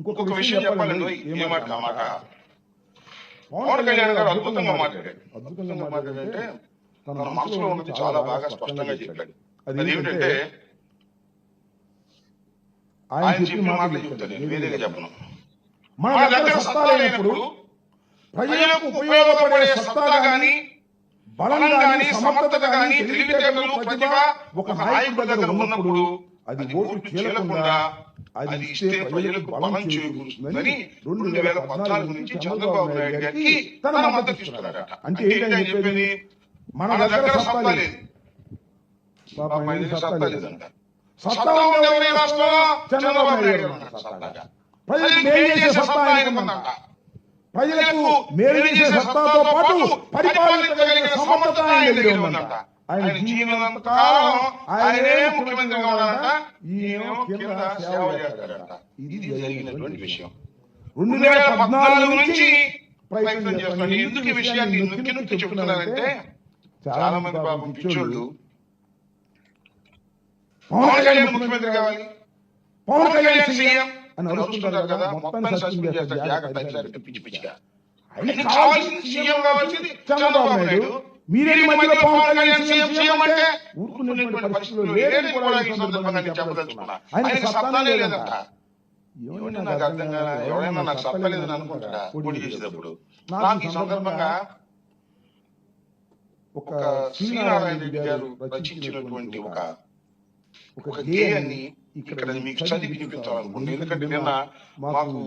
ఇంకొక విషయం చెప్పాలండి. మాట పవన్ కళ్యాణ్ గారు అద్భుతంగా మాట్లాడాడు అద్భుతంగా మాట్లాడంటే తన మనసులో ఉన్నది చాలా బాగా స్పష్టంగా చెప్పాడు. అదేమిటంటే ఆయన చెప్పిన మాటలు చెప్తాను నేను వేరేగా చెప్పను. మన దగ్గర సత్తా లేనప్పుడు ప్రజలకు ఉపయోగపడే సత్తా గాని బలం గాని సమర్థత గాని తెలివితేటలు ప్రతిభ ఒక నాయకుడి దగ్గర ఉన్నప్పుడు అది ఓటు చీలకుండా అది ఇస్తే ప్రజలకు బలం చేకూరుతుందని రెండు వేల పద్నాలుగు నుంచి చంద్రబాబు నాయుడు గారికి తన మద్దతు ఇస్తున్నాడట అంటే ఏంటని చెప్పేది? మన దగ్గర సత్తా లేదు. పాపం ఆయనకి సత్తా లేదంట. సత్తా ఉంది ఎవరి? రాష్ట్రంలో చంద్రబాబు నాయుడు గారు. ప్రజలకు మేలు చేసే సత్తా ఆయనకుందంట. ప్రజలకు మేలు చేసే సత్తాతో పాటు పరిపాలించగలిగిన సమర్థత ఆయన దగ్గర ఉందంట. ఆయన జీవనంత కాలం ఆయనే ముఖ్యమంత్రిగా ఉన్నాడంట ఈయనేమో కింద సేవ చేస్తాడంట. ఇది జరిగినటువంటి విషయం. రెండు వేల పద్నాలుగు నుంచి ప్రయత్నం చేస్తున్నాడు ఎందుకు ఈ విషయాన్ని నొక్కి నొక్కి చెప్తున్నానంటే చాలా మంది పాపం పిచ్చోళ్ళు. పవన్ కళ్యాణ్ ముఖ్యమంత్రి కావాలి. పవన్ కళ్యాణ్ సీఎం అని కదా మొత్తాన్ని సస్పెండ్ చేస్తారు జాగ్రత్త పిచ్చి పిచ్చిగా. కావాల్సింది సీఎం కావాల్సింది చంద్రబాబు నాయుడు. మీరేంటి మధ్యలో పవన్ కళ్యాణ్ సీఎం సీఎం అంటే ఊరుకునేటువంటి పరిస్థితులు లేదని కూడా ఈ సందర్భంగా నేను చెప్పదలుచుకున్నా. సత్తానే లేదంట. నాకు అర్థం కాదా ఎవరైనా నాకు సత్తలేదని అనుకుంటాడా? పోటీ చేసేటప్పుడు. నాకు ఈ సందర్భంగా ఒక ఒక శ్రీనారాయణ రెడ్డి గారు రచించినటువంటి ఒక ఒక గేయాన్ని ఇక్కడ మీకు చదివి వినిపించాలనుకుంటున్నాను ఎందుకంటే నిన్న మాకు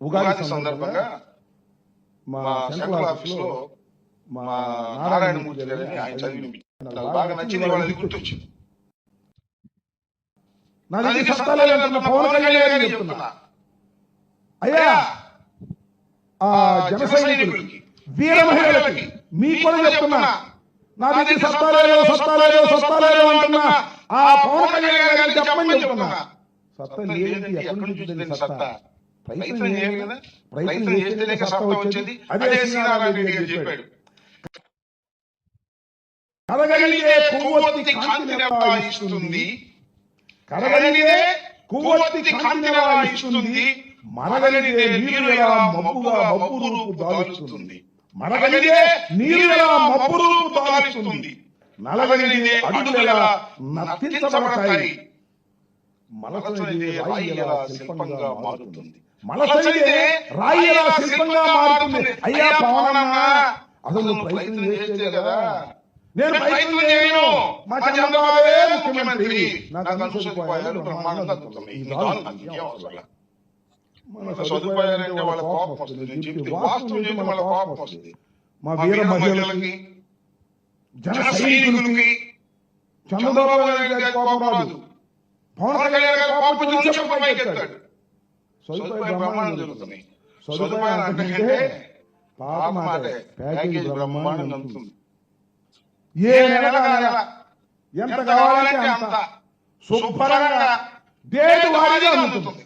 ఉగాది సందర్భంగా మా సెంట్రల్ ఆఫీస్లో మా నారాయణమూర్తి గారిని ఆయన చదివి వినిపించారు నాకు బాగా నచ్చింది వాళ్ళది గుర్తొచ్చింది. నా దగ్గర సత్తా లేదంటున్న పవన్ కళ్యాణ్ గారికి చెప్తున్నా. అయ్యా ఆ జన సైనికులకి వీర మహిళలకి మీకు కూడా చెప్తున్నా. నా దగ్గర సత్తా లేదు సత్తా లేదు సత్తా లేదు అంటున్నా. ఆ పవన్ కళ్యాణ్ గారికి చెప్పమని చెప్తున్నా. సత్తా లేదంటే ఎక్కడి నుంచి వచ్చిందండి సత్తా. ప్రయత్నం చేయాలి కదా? ప్రయత్నం చేస్తేనే సత్తా వచ్చేది. అదే శ్రీనారాయణ రెడ్డి గారు చెప్పాడు. కరగలిగే కొవ్వొత్తి కాంతిని ఇస్తుంది? కరగలిగే కొవ్వొత్తి కాంతిని ఇస్తుంది? మరగలిగే నీరు ఎలా మబ్బుగా మబ్బు రూపు దాలుస్తుంది? మరగలిగే నీరు ఎలా మబ్బు రూపు దాలుస్తుంది? నలగలిగే అడుగులు ఎలా నర్తించబడతాయి మలచనిదే రాయి ఎలా శిల్పంగా మారుతుంది? మలచనిదే రాయి ఎలా శిల్పంగా మారుతుంది? అయ్యా పవనన్న అసలు ప్రయత్నం చేస్తే కదా. నేను ప్రయత్నం చేయను మా చంద్రబాబే ముఖ్యమంత్రి. నాకు సదుపాయాలు బ్రహ్మాండంగా ఈ నాలుగు నాకు ఇంకేం అవసరం. మన సదుపాయాలంటే వాళ్ళ కోపం వస్తుంది. నేను చెప్తే వాస్తవం చెప్తే వాళ్ళ కోపం వస్తుంది. మా వీర మహిళలకి మహిళలకి జన జన సైనికులకి సైనికులకి చంద్రబాబు నాయుడు గారి కోపం రాదు. పవన్ కళ్యాణ్ గారి కోపం నుంచి చెప్ప పైకెత్తాడు సదుపాయ బ్రహ్మాండం జరుగుతున్నాయి సదుపాయం సదుపాయం అంటే పాత మాటే. ప్యాకేజీ బ్రహ్మాండం అందుతుంది ఏ నెల ఎంత కావాలంటే అంత. శుభ్రంగా డేట్ వారీగా అందుతుంది.